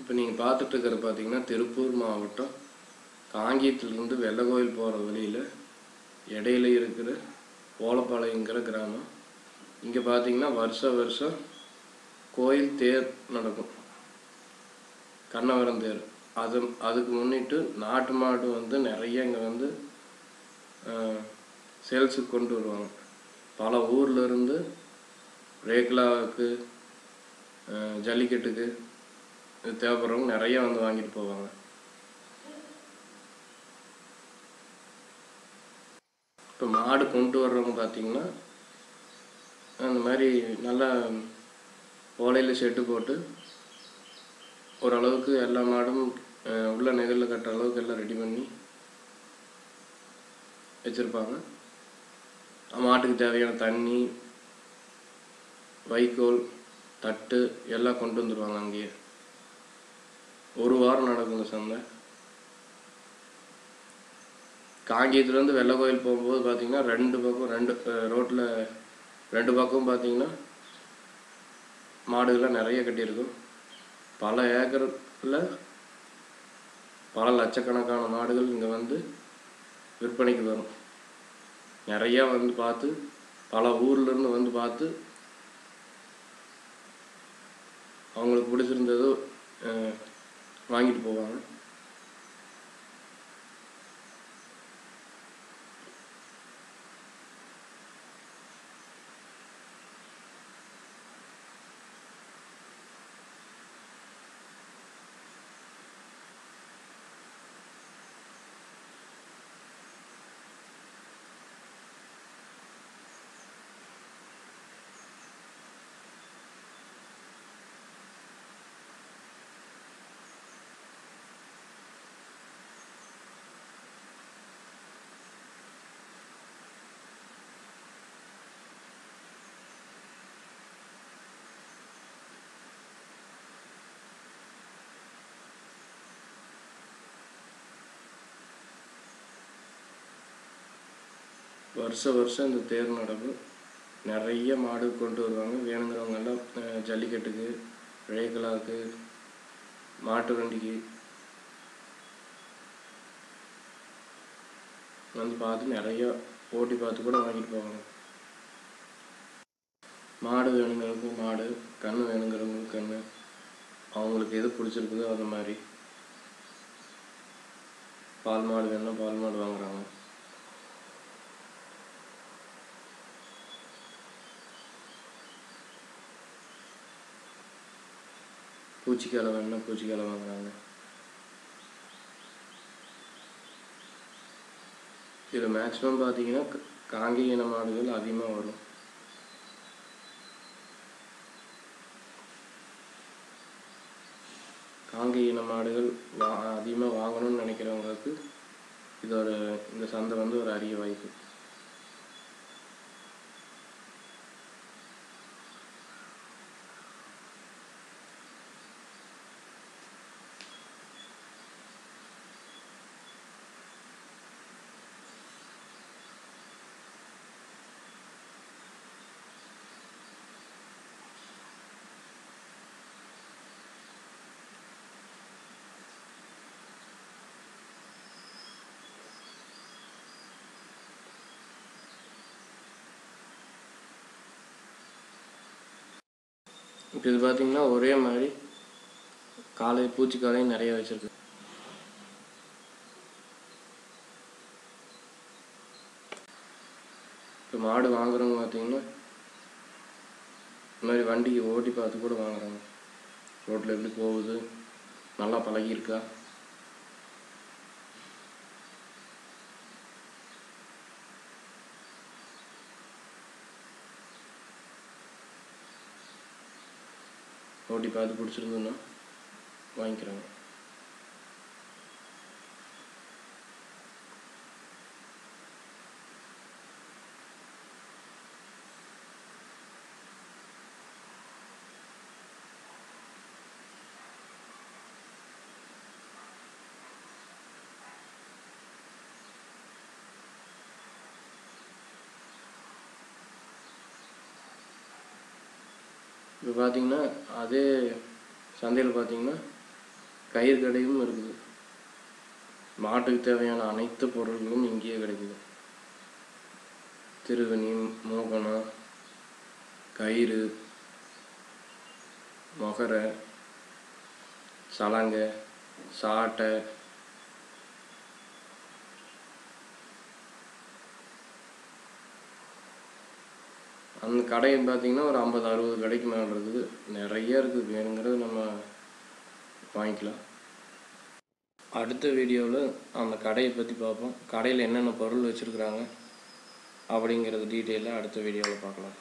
இப்போ நீங்கள் பார்த்துட்டு இருக்கிற பார்த்தீங்கன்னா திருப்பூர் மாவட்டம் காங்கேயத்துலேருந்து வெள்ளகோயில் போகிற வழியில் இடையில இருக்கிற ஓலப்பாளையங்கிற கிராமம். இங்கே பார்த்தீங்கன்னா வருஷ வருஷம் கோயில் தேர் நடக்கும். கண்ணவரம் தேர். அது அதுக்கு முன்னிட்டு நாட்டு மாடு வந்து நிறைய இங்கே வந்து சேல்ஸுக்கு கொண்டு வருவாங்க. பல ஊர்லேருந்து ரேக்லாவுக்கு ஜல்லிக்கட்டுக்கு இது தேவைப்படுறவங்க நிறைய வந்து வாங்கிட்டு போவாங்க. இப்போ மாடு கொண்டு வர்றவங்க பார்த்தீங்கன்னா அந்த மாதிரி நல்லா ஓலையில் செட்டு போட்டு ஓரளவுக்கு எல்லா மாடும் உள்ள நெகலில் கட்டுற அளவுக்கு எல்லாம் ரெடி பண்ணி வச்சுருப்பாங்க. மாட்டுக்கு தேவையான தண்ணி வைக்கோல் தட்டு எல்லாம் கொண்டு வந்துடுவாங்க அங்கேயே. ஒரு வாரம் நடக்கும் இந்த சந்தை காங்கேயத்துலேருந்து வெள்ளை கோயில் போகும்போது பார்த்தீங்கன்னா ரெண்டு பக்கம் ரெண்டு ரோட்டில் ரெண்டு பக்கம் பார்த்தீங்கன்னா மாடுகள்லாம் நிறைய கட்டியிருக்கும். பல ஏக்கரில் பல லட்சக்கணக்கான மாடுகள் இங்கே வந்து விற்பனைக்கு வரும். நிறையா வந்து பார்த்து பல ஊர்லேருந்து வந்து பார்த்து அவங்களுக்கு பிடிச்சிருந்ததோ வாங்கிட்டு போவாங்க வருஷ வருஷம் இந்த தேர் நடக்கும் நிறைய மாடு கொண்டு வருவாங்க. வேணுங்கிறவங்க எல்லாம் ஜல்லிக்கட்டுக்கு ரேகலாவுக்கு மாட்டு வண்டிக்கு வந்து பார்த்து நிறைய போட்டி பார்த்து கூட வாங்கிட்டு போவாங்க. மாடு வேணுங்கிறவங்க மாடு கன்று வேணுங்கிறவங்களுக்கு கன்று அவங்களுக்கு எது பிடிச்சிருக்குதோ அந்த மாதிரி. பால் மாடு வேணும்னா பால் மாடு வாங்குறாங்க. பூச்சிக்கலை வேணும்னா பூச்சிக்காலை வாங்குறாங்க. இதில் மேக்ஸிமம் பார்த்தீங்கன்னா க- காங்கேய இன மாடுகள் அதிகமாக வரும். காங்கேய இன மாடுகள் வா அதிகமாக வாங்கணும்னு நினைக்கிறவங்களுக்கு இதோட இந்த சந்தை வந்து ஒரு அரிய வாய்ப்பு. இப்போ இது பார்த்தீங்கன்னா ஒரே மாதிரி காலை பூச்சிக்காலையும் நிறைய வச்சிருக்கு. இப்போ மாடு வாங்குறவங்க பார்த்தீங்கன்னா இந்த மாதிரி வண்டிக்கு ஓட்டி பார்த்து கூட வாங்குறாங்க. ரோட்டில் எப்படி போகுது? நல்லா பழகியிருக்கா? ஓட்டி பார்த்து பிடிச்சிருந்ததுன்னா வாங்கிக்கிறாங்க. இப்போ பார்த்தீங்கன்னா அதே சந்தையில் பார்த்தீங்கன்னா கயிறு கடையும் இருக்குது. மாட்டுக்கு தேவையான அனைத்து பொருட்களும் இங்கேயே கிடைக்குது. திருவணி மோகனம் கயிறு மொகரை சலங்கை சாட்டை அந்த கடையை பார்த்தீங்கன்னா ஒரு ஐம்பது அறுபது கடைக்கு மேலே இருக்குது. நிறைய இருக்குது. வேணுங்கிறது நம்ம வாங்கிக்கலாம். அடுத்த வீடியோவில் அந்த கடையை பற்றி பார்ப்போம். கடையில் என்னென்ன பொருள் வச்சுருக்குறாங்க அப்படிங்கிறது டீட்டெயிலாக அடுத்த வீடியோவில் பார்க்கலாம்.